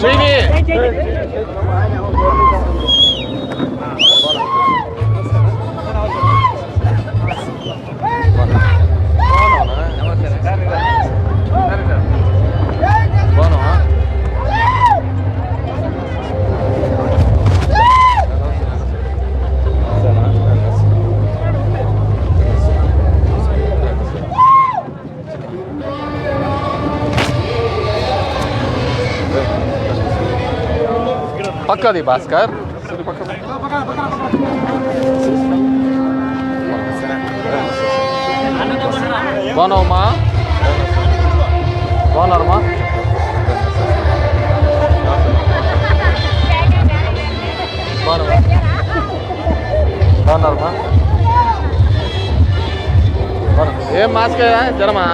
Jimmy! పక్కది Bhaskar. బాగున్నావమ్మా బాగున్నారమ్మా బాగున్నారమ్మా ఏం మాస్క్ జ్వరమా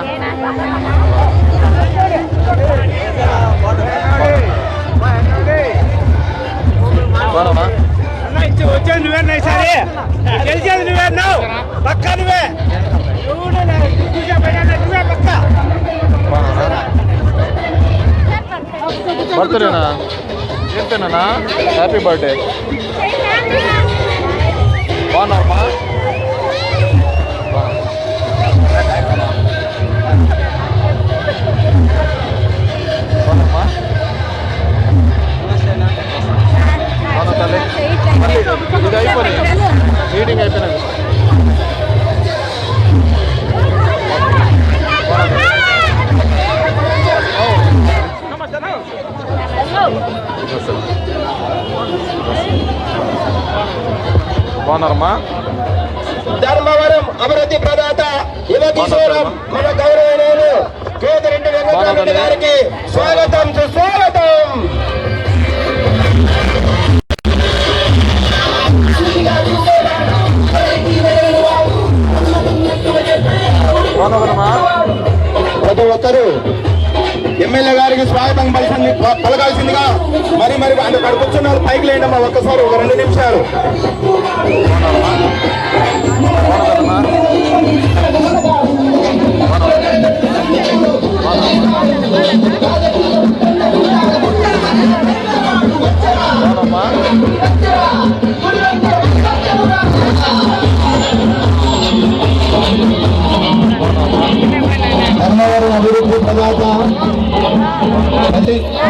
వచ్చేది నువ్వే సరే గెలిచేది నువ్వే నువ్వు పక్క నువ్వే నువ్వు నువ్వే పక్క బాగున్నావా బర్త్డేనా ఏం పేనా హ్యాపీ బర్త్డే బాగున్నావమ్మా బాగున్నావమ్మా బాగున్నారమ్మా. ధర్మవరం అభివృద్ధి ప్రదాత యువ కిషోరం మన గౌరవనీయులు కేతిరెడ్డి వెంకటరామరెడ్డి గారికి స్వాగతం సుస్వాగతం. ప్రతి ఒక్కరూ ఎమ్మెల్యే గారికి స్వాగతం పలిసింది పలకాల్సిందిగా మరి మరి అంటే అక్కడ కూర్చున్నారు పైకి లేండమ్మా ఒక్కసారి ఒక రెండు నిమిషాలు Thank you.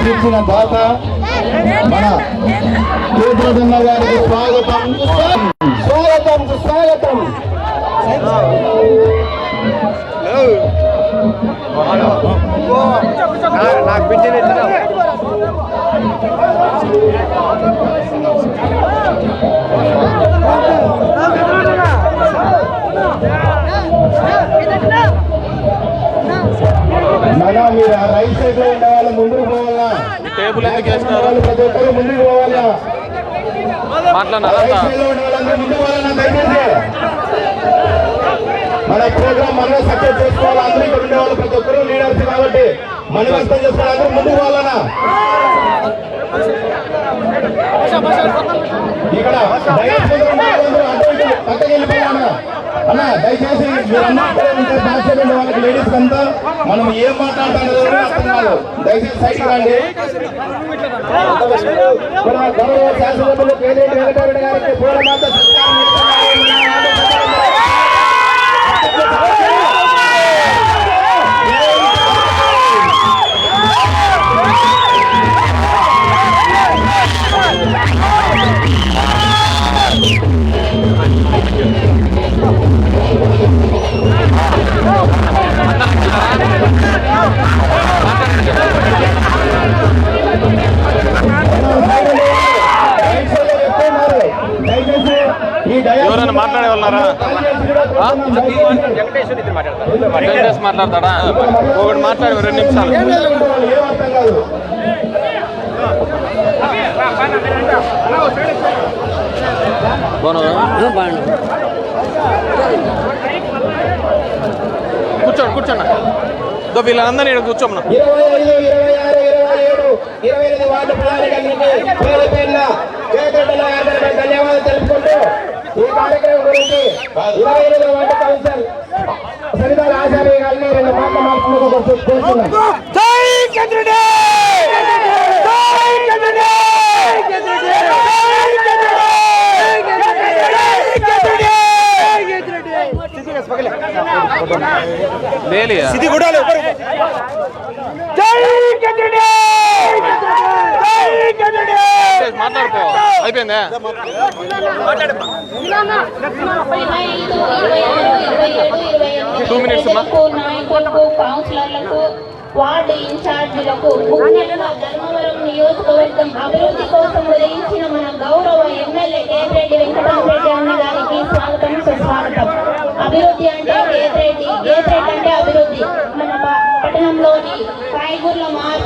అందించిన దాత మన కేతిరెడ్డి గారికి స్వాగతం. స్వాగతం స్వాగతం. నాకు పింఛన్ ఇచ్చినావు మీరు రైట్ సైడ్లో ఉండే వాళ్ళు ముందుకు పోవాలా? టేబుల్ ఎందుకు ప్రతి ఒక్కరు ముందుకు పోవాలా? రైట్? సైడ్లో ఉండే వాళ్ళందరూ ముందుకు పోవాలన్నా దయచేసి మన ప్రోగ్రామ్ మనమే సక్సెస్ చేసుకోవాలి అందరూ ఇక్కడ ఉండే వాళ్ళు ప్రతి ఒక్కరు లీడర్స్ కాబట్టి మనం అర్థం చేసుకోవాలి అందరూ ముందుకు పోవాలన్నా. ఇక్కడ దయచేసి పక్కకి వెళ్ళిపోవాలన్నా. అన్న దయచేసి మీరందరూ ఉంటే బ్యాక్ సైడ్ ఉండే వాళ్ళకి లేడీస్ అంతా మనం ఏం మాట్లాడుతున్నదో అర్థం కాదు. దయచేసి సైడ్ రండి. గౌరవ శాసనసభ్యులు వెంకటరెడ్డి గారికి పూలమాత ఎవరైనా మాట్లాడే. వాళ్ళారా? వెంకటేష్ మాట్లాడతాడా ఒకటి మాట్లాడి రెండు నిమిషాలు. కూర్చోండి కూర్చోండి. దో వీళ్ళందరినీ ఇక్కడ కూర్చోమన్నా ఇరవై ఐదు వార్డు ధన్యవాదాలు తెలుపుకుంటూ ఈ కార్యక్రమం గురించి ఇరవై ఎనిమిది వార్డు కౌన్సిల్ సరిదాల ఆచార్య గారిని రెండు మాటలు మాట్లాడుతూ కోరుతున్నాం. మాట్లాడుకో. అయిపోయిందా? టూ మినిట్స్ కౌన్సిలర్లకు వార్డు ఇన్ఛార్జీలకు ముఖ్యంగా ధర్మవరం నియోజకవర్గం అభివృద్ధి కోసం ఉదయించిన మన గౌరవ ఎమ్మెల్యే కేతిరెడ్డి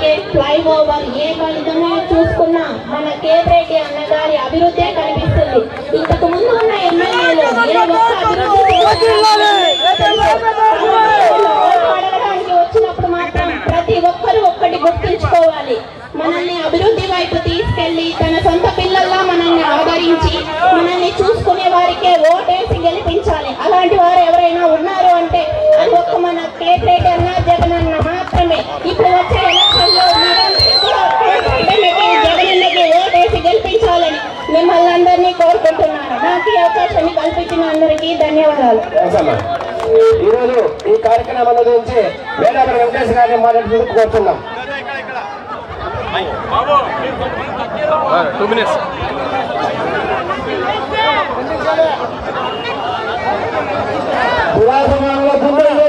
మార్కెట్ ఫ్లైఓవర్ ఏ విధంగా చూసుకున్నా మన కేతిరెడ్డి అన్న గారి అభివృద్ధే కనిపిస్తుంది. ఇంతకు ముందు ఉన్న ఎమ్మెల్యేలు అడగడానికి వచ్చినప్పుడు మాత్రం ప్రతి ఒక్కరూ ఒక్కటి గుర్తుంచుకోవాలి. మనల్ని అభివృద్ధి వైపు తీసుకెళ్ళి తన సొంత పిల్లల్లా మనల్ని ఆదరించి మనల్ని చూసుకునే ధన్యవాదాలు. ఈరోజు ఈ కార్యక్రమం గురించి వేదాపురం వెంకటేశ్వర గారిని మాట్లాడుతూ కోరుతున్నాం టూ మినిట్స్ పురాతనంలో గుండెల్లో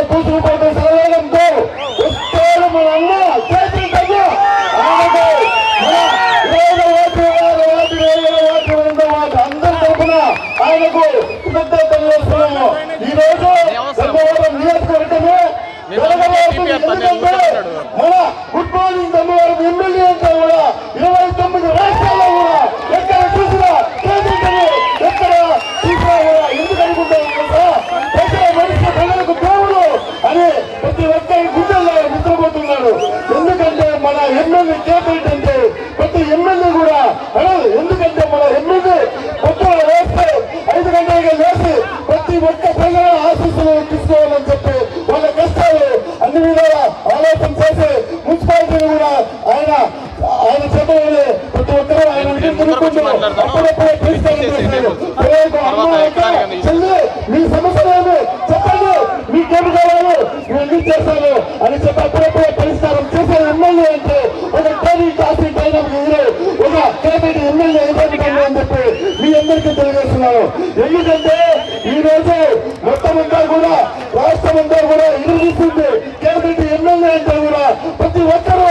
అంతా కూడా రాష్ట్రం అంతా కూడా ఎదురుస్తుంది కేబినెట్ ఎమ్మెల్యే అంతా కూడా ప్రతి ఒక్కరూ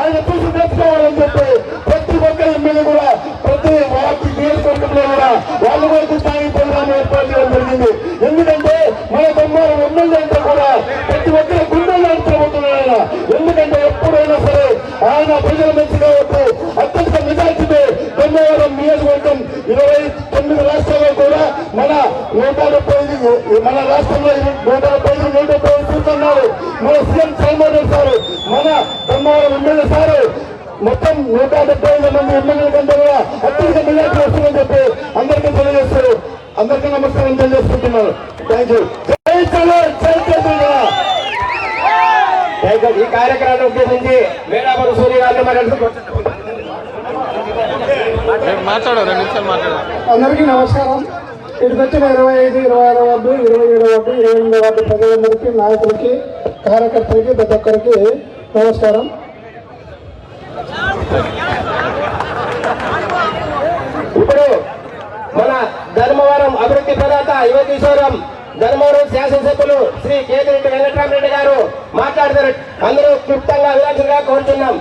ఆయన చూసి నేర్చుకోవాలని చెప్పి ప్రతి ఒక్క ఎమ్మెల్యే కూడా ప్రతి వార్డు నియోజకవర్గంలో కూడా వాళ్ళ వరకు స్థాయి ప్రోగ్రాం ఏర్పాటు చేయడం జరిగింది. ఎందుకంటే మన బొమ్మారం ఎమ్మెల్యే అంతా కూడా ప్రతి ఒక్కరి గుండెల్లో నడుచుకోబోతున్నాడు ఆయన. ఎందుకంటే ఎప్పుడైనా సరే ఆయన ప్రజల మంచి కాబట్టి అత్యంత మెజార్టీతో ధన్యవాదం నియోజకవర్గం ఇరవై తొమ్మిది రాష్ట్రాల్లో కూడా మన నూట ముప్పై మన రాష్ట్రంలో నూట డెబ్బై ఐదు నూట డెబ్బై ఐదు ఉన్నారు. మన సీఎం చంద్రబాబు సారు మన ధర్మవరం ఎమ్మెల్యే సారు మొత్తం నూట డెబ్బై ఐదు మంది ఎమ్మెల్యేల కంటే కూడా అత్యధిక మెజార్టీ వస్తుందని చెప్పి అందరికీ తెలియజేస్తారు అందరికీ నమస్కారం తెలియజేసుకుంటున్నారు థ్యాంక్ యూ జై చలో జై చంద్రబాబు ఈ కార్యక్రమాన్ని ఉద్దేశించి వేడాపురం సూర్య గారిని మాట్లాడుతూ మాట్లాడు రెండు నిమిషాలు మాట్లాడు. అందరికీ నమస్కారం. ఇటు వచ్చిన ఇరవై ఐదు ఇరవై ఆరో వార్డు ఇరవై ఏడో వార్డు ఇరవై ఎనిమిదో వార్డు ప్రజలందరికీ నాయకులకి కార్యకర్తలకి ప్రతి ఒక్కరికి నమస్కారం. ఇప్పుడు మన ధర్మవరం అభివృద్ధి ప్రదాత యువతీశ్వరం ధర్మవరం శాసనసభ్యులు శ్రీ కేతిరెడ్డి వెంకటరామరెడ్డి గారు మాట్లాడతారు. అందరూ క్లుప్తంగా విలాసంగా కోరుతున్నాం